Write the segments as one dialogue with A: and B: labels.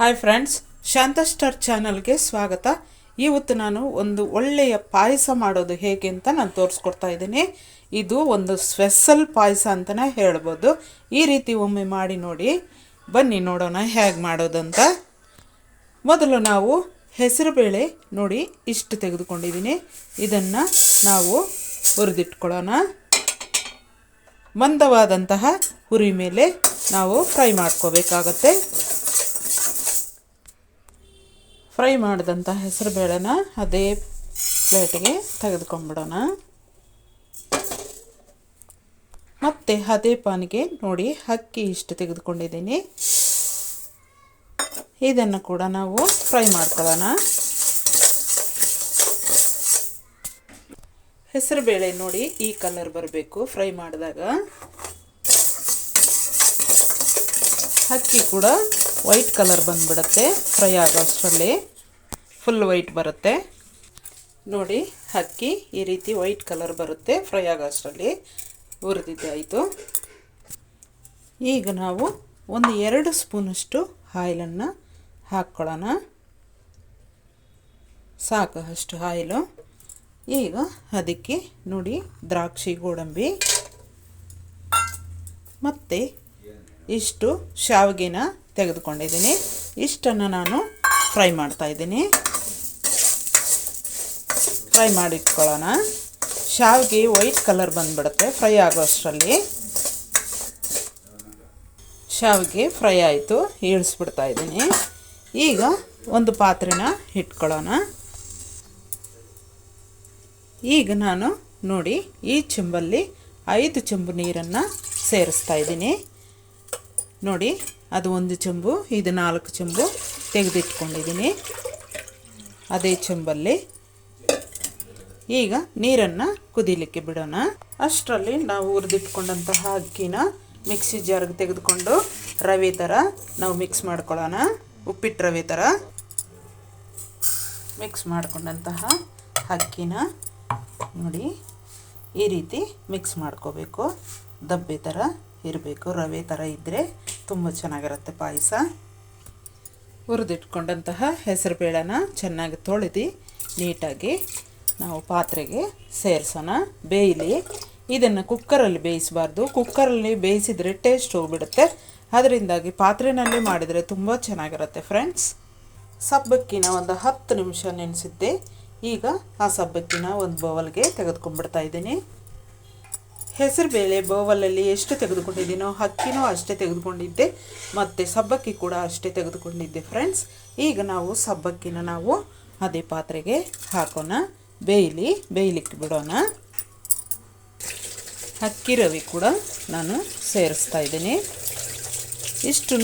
A: Hi friends ಶಾಂತ star ಚಾನಲ್ಗೆ ಸ್ವಾಗತ. ಇವತ್ತು ನಾನು ಒಂದು ಒಳ್ಳೆಯ ಪಾಯಸ ಮಾಡೋದು ಹೇಗೆ ಅಂತ ನಾನು ತೋರಿಸ್ಕೊಡ್ತಾ ಇದ್ದೀನಿ. ಇದು ಒಂದು ಸ್ಪೆಷಲ್ ಪಾಯಸ ಅಂತಲೇ ಹೇಳ್ಬೋದು. ಈ ರೀತಿ ಒಮ್ಮೆ ಮಾಡಿ ನೋಡಿ. ಬನ್ನಿ ನೋಡೋಣ ಹೇಗೆ ಮಾಡೋದಂತ. ಮೊದಲು ನಾವು ಹೆಸರುಬೇಳೆ ನೋಡಿ ಇಷ್ಟು ತೆಗೆದುಕೊಂಡಿದ್ದೀನಿ. ಇದನ್ನು ನಾವು ಹುರಿದಿಟ್ಕೊಳ್ಳೋಣ. ಮಂದವಾದಂತಹ ಹುರಿ ಮೇಲೆ ನಾವು ಫ್ರೈ ಮಾಡ್ಕೋಬೇಕಾಗತ್ತೆ. ಫ್ರೈ ಮಾಡಿದಂಥ ಹೆಸರುಬೇಳೆನ ಅದೇ ಪ್ಲೇಟಿಗೆ ತೆಗೆದುಕೊಂಡ್ಬಿಡೋಣ. ಮತ್ತೆ ಅದೇ ಪಾನಿಗೆ ನೋಡಿ ಅಕ್ಕಿ ಇಷ್ಟು ತೆಗೆದುಕೊಂಡಿದ್ದೀನಿ. ಇದನ್ನು ಕೂಡ ನಾವು ಫ್ರೈ ಮಾಡ್ಕೊಳ್ಳೋಣ. ಹೆಸರುಬೇಳೆ ನೋಡಿ ಈ ಕಲರ್ ಬರಬೇಕು ಫ್ರೈ ಮಾಡಿದಾಗ. ಅಕ್ಕಿ ಕೂಡ ವೈಟ್ ಕಲರ್ ಬಂದ್ಬಿಡುತ್ತೆ. ಫ್ರೈ ಆಗೋಷ್ಟರಲ್ಲಿ ಫುಲ್ ವೈಟ್ ಬರುತ್ತೆ. ನೋಡಿ, ಅಕ್ಕಿ ಈ ರೀತಿ ವೈಟ್ ಕಲರ್ ಬರುತ್ತೆ. ಫ್ರೈ ಆಗೋಷ್ಟರಲ್ಲಿ ಹುರಿದಿದ್ದೆ ಆಯಿತು. ಈಗ ನಾವು ಒಂದು ಎರಡು ಸ್ಪೂನಷ್ಟು ಆಯಿಲನ್ನು ಹಾಕ್ಕೊಳ್ಳೋಣ. ಸಾಕು ಅಷ್ಟು ಆಯಿಲು ಈಗ ಅದಕ್ಕೆ ನೋಡಿ ದ್ರಾಕ್ಷಿ, ಗೋಡಂಬಿ. ಮತ್ತು ಇಷ್ಟು ಶಾವಿಗೆನ ತೆಗೆದುಕೊಂಡಿದ್ದೀನಿ. ಇಷ್ಟನ್ನು ನಾನು ಫ್ರೈ ಮಾಡ್ತಾ ಇದ್ದೀನಿ. ಫ್ರೈ ಮಾಡಿಟ್ಕೊಳ್ಳೋಣ. ಶಾವಿಗೆ ವೈಟ್ ಕಲರ್ ಬಂದುಬಿಡುತ್ತೆ ಫ್ರೈ ಆಗೋ ಅಷ್ಟರಲ್ಲಿ ಶಾವಿಗೆ ಫ್ರೈ ಆಯಿತು, ಇಳಿಸ್ಬಿಡ್ತಾ ಇದ್ದೀನಿ. ಈಗ ಒಂದು ಪಾತ್ರೆನ ಇಟ್ಕೊಳ್ಳೋಣ. ಈಗ ನಾನು ನೋಡಿ ಈ ಚೆಂಬಲ್ಲಿ ಐದು ಚೆಂಬು ನೀರನ್ನು ಸೇರಿಸ್ತಾ ಇದ್ದೀನಿ. ನೋಡಿ, ಅದು ಒಂದು ಚೆಂಬು, ಇದು ನಾಲ್ಕು ಚೆಂಬು ತೆಗೆದಿಟ್ಕೊಂಡಿದ್ದೀನಿ. ಅದೇ ಚೆಂಬಲ್ಲಿ ಈಗ ನೀರನ್ನು ಕುದಿಲಿಕ್ಕೆ ಬಿಡೋಣ. ಅಷ್ಟರಲ್ಲಿ ನಾವು ಹುರಿದಿಟ್ಕೊಂಡಂತಹ ಅಕ್ಕಿನ ಮಿಕ್ಸಿ ಜಾರ್ಗೆ ತೆಗೆದುಕೊಂಡು ರವೆ ಥರ ನಾವು ಮಿಕ್ಸ್ ಮಾಡ್ಕೊಳ್ಳೋಣ. ಉಪ್ಪಿಟ್ಟು ರವೆ ಥರ ಮಿಕ್ಸ್ ಮಾಡಿಕೊಂಡಂತಹ ಅಕ್ಕಿನ ನೋಡಿ, ಈ ರೀತಿ ಮಿಕ್ಸ್ ಮಾಡ್ಕೋಬೇಕು. ದಬ್ಬೆ ಥರ. ಇರಬೇಕು. ರವೆ ಥರ ಇದ್ದರೆ ತುಂಬ ಚೆನ್ನಾಗಿರುತ್ತೆ ಪಾಯಸ. ಹುರಿದಿಟ್ಕೊಂಡಂತಹ ಹೆಸರು ಬೇಳೆನ ಚೆನ್ನಾಗಿ ತೊಳೆದು ನೀಟಾಗಿ ನಾವು ಪಾತ್ರೆಗೆ ಸೇರಿಸೋಣ. ಬೇಯಲಿ. ಇದನ್ನು ಕುಕ್ಕರಲ್ಲಿ ಬೇಯಿಸಬಾರ್ದು. ಕುಕ್ಕರಲ್ಲಿ ಬೇಯಿಸಿದರೆ ಟೇಸ್ಟ್ ಹೋಗ್ಬಿಡುತ್ತೆ. ಅದರಿಂದಾಗಿ ಪಾತ್ರೆನಲ್ಲೇ ಮಾಡಿದರೆ ತುಂಬ ಚೆನ್ನಾಗಿರುತ್ತೆ ಫ್ರೆಂಡ್ಸ್. ಸಬ್ಬಕ್ಕಿನ ಒಂದು ಹತ್ತು ನಿಮಿಷ ನೆನೆಸಿದ್ದೆ. ಈಗ ಆ ಸಬ್ಬಕ್ಕಿನ ಒಂದು ಬೌಲ್ಗೆ ತೆಗೆದುಕೊಂಡ್ಬಿಡ್ತಾ ಇದ್ದೀನಿ. ಹೆಸರುಬೇಳೆ ಬೋವಲಲ್ಲಿ ಎಷ್ಟು ತೆಗೆದುಕೊಂಡಿದ್ದೀನೋ ಅಕ್ಕಿನೂ ಅಷ್ಟೇ ತೆಗೆದುಕೊಂಡಿದ್ದೆ, ಮತ್ತು ಸಬ್ಬಕ್ಕಿ ಕೂಡ ಅಷ್ಟೇ ತೆಗೆದುಕೊಂಡಿದ್ದೆ ಫ್ರೆಂಡ್ಸ್ ಈಗ ನಾವು ಸಬ್ಬಕ್ಕಿನ ನಾವು ಅದೇ ಪಾತ್ರೆಗೆ ಹಾಕೋಣ. ಬೇಯಲಿ, ಬೇಯಲಿಕ್ಕೆ ಬಿಡೋಣ. ಅಕ್ಕಿ ರವಿ ಕೂಡ ನಾನು ಸೇರಿಸ್ತಾ ಇದ್ದೀನಿ. ಇಷ್ಟು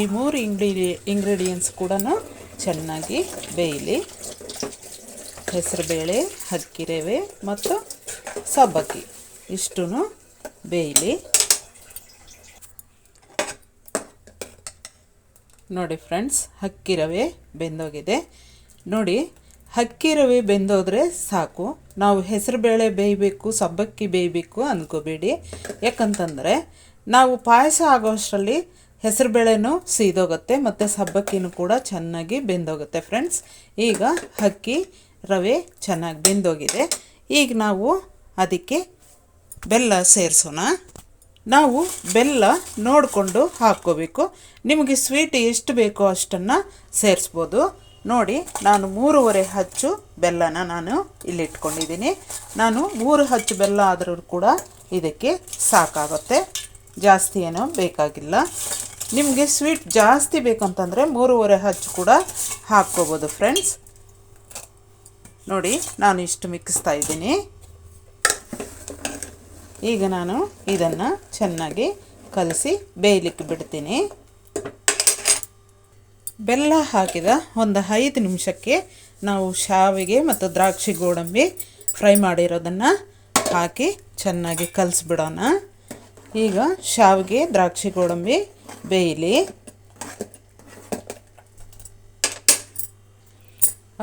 A: ಈ ಮೂರು ಇಂಗ್ರೀಡಿ ಇಂಗ್ರೀಡಿಯೆಂಟ್ಸ್ ಕೂಡ ಚೆನ್ನಾಗಿ ಬೇಯಲಿ. ಹೆಸರುಬೇಳೆ ಅಕ್ಕಿ ರವೆ ಮತ್ತು ಸಬ್ಬಕ್ಕಿ. ಇಷ್ಟು ಬೇಯಲಿ. ನೋಡಿ ಫ್ರೆಂಡ್ಸ್ ಅಕ್ಕಿ ರವೆ ಬೆಂದೋಗಿದೆ. ನೋಡಿ ಅಕ್ಕಿ ರವೆ ಬೆಂದೋದ್ರೆ ಸಾಕು. ನಾವು ಹೆಸರುಬೇಳೆ ಬೇಯಬೇಕು, ಸಬ್ಬಕ್ಕಿ ಬೇಯಬೇಕು ಅಂದ್ಕೋಬೇಡಿ ಯಾಕಂತಂದರೆ, ನಾವು ಪಾಯಸ ಆಗೋಷ್ಟರಲ್ಲಿ ಹೆಸರುಬೇಳೆನೂ ಸೀದೋಗುತ್ತೆ ಮತ್ತು ಸಬ್ಬಕ್ಕಿನೂ ಕೂಡ ಚೆನ್ನಾಗಿ ಬೆಂದೋಗುತ್ತೆ ಫ್ರೆಂಡ್ಸ್. ಈಗ ಅಕ್ಕಿ ರವೆ ಚೆನ್ನಾಗಿ ಬೆಂದೋಗಿದೆ. ಈಗ ನಾವು ಅದಕ್ಕೆ ಬೆಲ್ಲ ಸೇರಿಸೋಣ. ನಾವು ಬೆಲ್ಲ ನೋಡಿಕೊಂಡು ಹಾಕ್ಕೋಬೇಕು. ನಿಮಗೆ ಸ್ವೀಟ್ ಎಷ್ಟು ಬೇಕೋ ಅಷ್ಟನ್ನು ಸೇರಿಸ್ಬೋದು. ನೋಡಿ, ನಾನು ಮೂರುವರೆ ಹಚ್ಚು ಬೆಲ್ಲನ ನಾನು ಇಲ್ಲಿ ಇಟ್ಕೊಂಡಿದ್ದೀನಿ. ನಾನು ಮೂರು ಹಚ್ಚು ಬೆಲ್ಲ ಆದರೂ ಕೂಡ ಇದಕ್ಕೆ ಸಾಕಾಗುತ್ತೆ. ಜಾಸ್ತಿ ಏನೋ ಬೇಕಾಗಿಲ್ಲ. ನಿಮಗೆ ಸ್ವೀಟ್ ಜಾಸ್ತಿ ಬೇಕಂತಂದರೆ ಮೂರುವರೆ ಹಚ್ಚು ಕೂಡ ಹಾಕ್ಕೋಬೋದು, ಫ್ರೆಂಡ್ಸ್. ನೋಡಿ, ನಾನು ಇಷ್ಟು ಮಿಕ್ಸ್ತಾ ಇದ್ದೀನಿ. ಈಗ ನಾನು ಇದನ್ನು ಚೆನ್ನಾಗಿ ಕಲಸಿ ಬೇಯಲಿಕ್ಕೆ ಬಿಡ್ತೀನಿ. ಬೆಲ್ಲ ಹಾಕಿದ ಒಂದು ಐದು ನಿಮಿಷಕ್ಕೆ ನಾವು ಶಾವಿಗೆ ಮತ್ತು ದ್ರಾಕ್ಷಿ ಗೋಡಂಬಿ ಫ್ರೈ ಮಾಡಿರೋದನ್ನು ಹಾಕಿ ಚೆನ್ನಾಗಿ ಕಲಸಿಬಿಡೋಣ. ಈಗ ಶಾವಿಗೆ ದ್ರಾಕ್ಷಿ ಗೋಡಂಬಿ ಬೇಯಲಿ.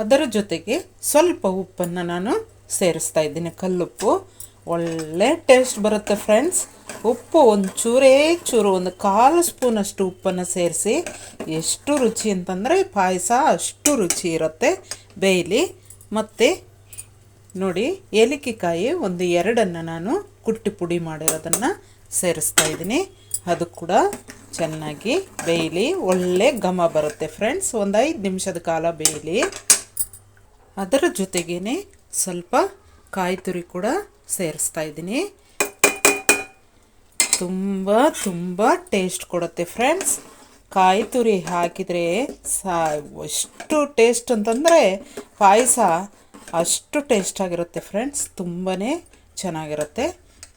A: ಅದರ ಜೊತೆಗೆ ಸ್ವಲ್ಪ ಉಪ್ಪನ್ನು ನಾನು ಸೇರಿಸ್ತಾ ಇದ್ದೀನಿ. ಕಲ್ಲುಪ್ಪು ಒಳ್ಳೆ ಟೇಸ್ಟ್ ಬರುತ್ತೆ ಫ್ರೆಂಡ್ಸ್ ಉಪ್ಪು ಒಂದು ಚೂರೇ ಚೂರು ಒಂದು ಕಾಲು ಸ್ಪೂನಷ್ಟು ಉಪ್ಪನ್ನು ಸೇರಿಸಿ ಎಷ್ಟು ರುಚಿ ಅಂತಂದರೆ ಪಾಯಸ ಅಷ್ಟು ರುಚಿ ಇರುತ್ತೆ ಬೇಯಲಿ. ಮತ್ತು ನೋಡಿ, ಏಲಕ್ಕಿಕಾಯಿ ಒಂದು ಎರಡನ್ನು ನಾನು ಕುಟ್ಟಿ ಪುಡಿ ಮಾಡಿರೋದನ್ನು ಸೇರಿಸ್ತಾ ಇದ್ದೀನಿ. ಅದು ಕೂಡ ಚೆನ್ನಾಗಿ ಬೇಯಲಿ. ಒಳ್ಳೆ ಘಮ ಬರುತ್ತೆ ಫ್ರೆಂಡ್ಸ್ ಒಂದು ಐದು ನಿಮಿಷದ ಕಾಲ ಬೇಯಲಿ. ಅದರ ಜೊತೆಗೇ ಸ್ವಲ್ಪ ಕಾಯಿ ತುರಿ ಕೂಡ ಸೇರಿಸ್ತಾ ಇದ್ದೀನಿ. ತುಂಬ ತುಂಬ ಟೇಸ್ಟ್ ಕೊಡುತ್ತೆ ಫ್ರೆಂಡ್ಸ್ ಕಾಯಿ ತುರಿ ಹಾಕಿದರೆ ಸಾ ಎಷ್ಟು ಟೇಸ್ಟ್ ಅಂತಂದರೆ ಪಾಯಸ ಅಷ್ಟು ಟೇಸ್ಟ್ ಆಗಿರುತ್ತೆ ಫ್ರೆಂಡ್ಸ್ ತುಂಬಾ ಚೆನ್ನಾಗಿರುತ್ತೆ.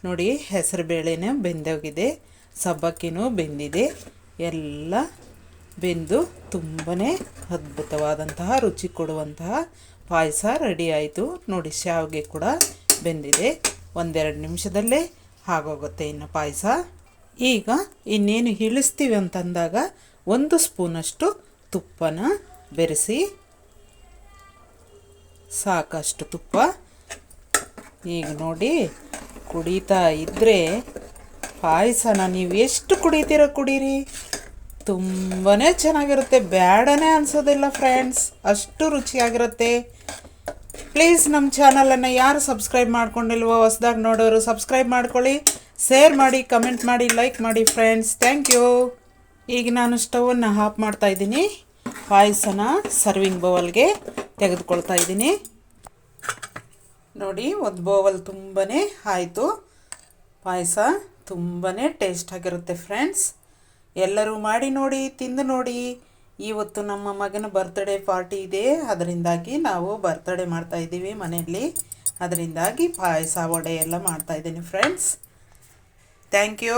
A: ನೋಡಿ, ಹೆಸರು ಬೇಳೆನೇ ಬೆಂದೋಗಿದೆ. ಸಬ್ಬಕ್ಕಿನೂ ಬೆಂದಿದೆ. ಎಲ್ಲ ಬೆಂದು ತುಂಬಾ ಅದ್ಭುತವಾದಂತಹ ರುಚಿ ಕೊಡುವಂತಹ ಪಾಯಸ ರೆಡಿ ಆಯಿತು. ನೋಡಿ ಶಾವಿಗೆ ಕೂಡ ಬೆಂದಿದೆ. ಒಂದೆರಡು ನಿಮಿಷದಲ್ಲೇ ಆಗೋಗುತ್ತೆ ಇನ್ನು ಪಾಯಸ. ಈಗ ಇನ್ನೇನು ಇಳಿಸ್ತೀವಿ ಅಂತಂದಾಗ ಒಂದು ಸ್ಪೂನಷ್ಟು ತುಪ್ಪನ ಬೆರೆಸಿ. ಸಾಕಷ್ಟು ತುಪ್ಪ. ಈಗ ನೋಡಿ, ಕುಡಿತಾ ಇದ್ದರೆ ಪಾಯಸನ ನೀವು ಎಷ್ಟು ಕುಡಿತೀರ ಕುಡೀರಿ. ತುಂಬಾ ಚೆನ್ನಾಗಿರುತ್ತೆ. ಬೇಡನೇ ಅನಿಸೋದಿಲ್ಲ ಫ್ರೆಂಡ್ಸ್ ಅಷ್ಟು ರುಚಿಯಾಗಿರುತ್ತೆ. ಪ್ಲೀಸ್ ನಮ್ಮ ಚಾನಲನ್ನು ಯಾರು ಸಬ್ಸ್ಕ್ರೈಬ್ ಮಾಡ್ಕೊಂಡಿಲ್ವೋ, ಹೊಸ್ದಾಗಿ ನೋಡೋರು ಸಬ್ಸ್ಕ್ರೈಬ್ ಮಾಡ್ಕೊಳ್ಳಿ. ಶೇರ್ ಮಾಡಿ ಕಮೆಂಟ್ ಮಾಡಿ ಲೈಕ್ ಮಾಡಿ ಫ್ರೆಂಡ್ಸ್ ಥ್ಯಾಂಕ್ ಯು ಈಗ ನಾನು ಸ್ಟವನ್ನು ಮಾಡ್ತಾ ಇದ್ದೀನಿ. ಪಾಯಸನ ಸರ್ವಿಂಗ್ ಬೌಲ್ಗೆ ತೆಗೆದುಕೊಳ್ತಾ ಇದ್ದೀನಿ. ನೋಡಿ, ಒಂದು ಬೌವಲ್ ತುಂಬಾ ಆಯಿತು. ಪಾಯಸ ತುಂಬಾ ಟೇಸ್ಟ್ ಆಗಿರುತ್ತೆ ಫ್ರೆಂಡ್ಸ್ ಎಲ್ಲರೂ ಮಾಡಿ ನೋಡಿ, ತಿಂದು ನೋಡಿ. ಇವತ್ತು ನಮ್ಮ ಮಗನ ಬರ್ತ್ಡೇ ಪಾರ್ಟಿ ಇದೆ. ಅದರಿಂದಾಗಿ ನಾವು ಬರ್ತ್ಡೇ ಮಾಡ್ತಾ ಇದ್ದೀವಿ ಮನೆಯಲ್ಲಿ. ಅದರಿಂದಾಗಿ ಪಾಯಸ ವಡೆ ಎಲ್ಲ ಮಾಡ್ತಾ ಇದ್ದೀನಿ ಫ್ರೆಂಡ್ಸ್ ಥ್ಯಾಂಕ್ ಯು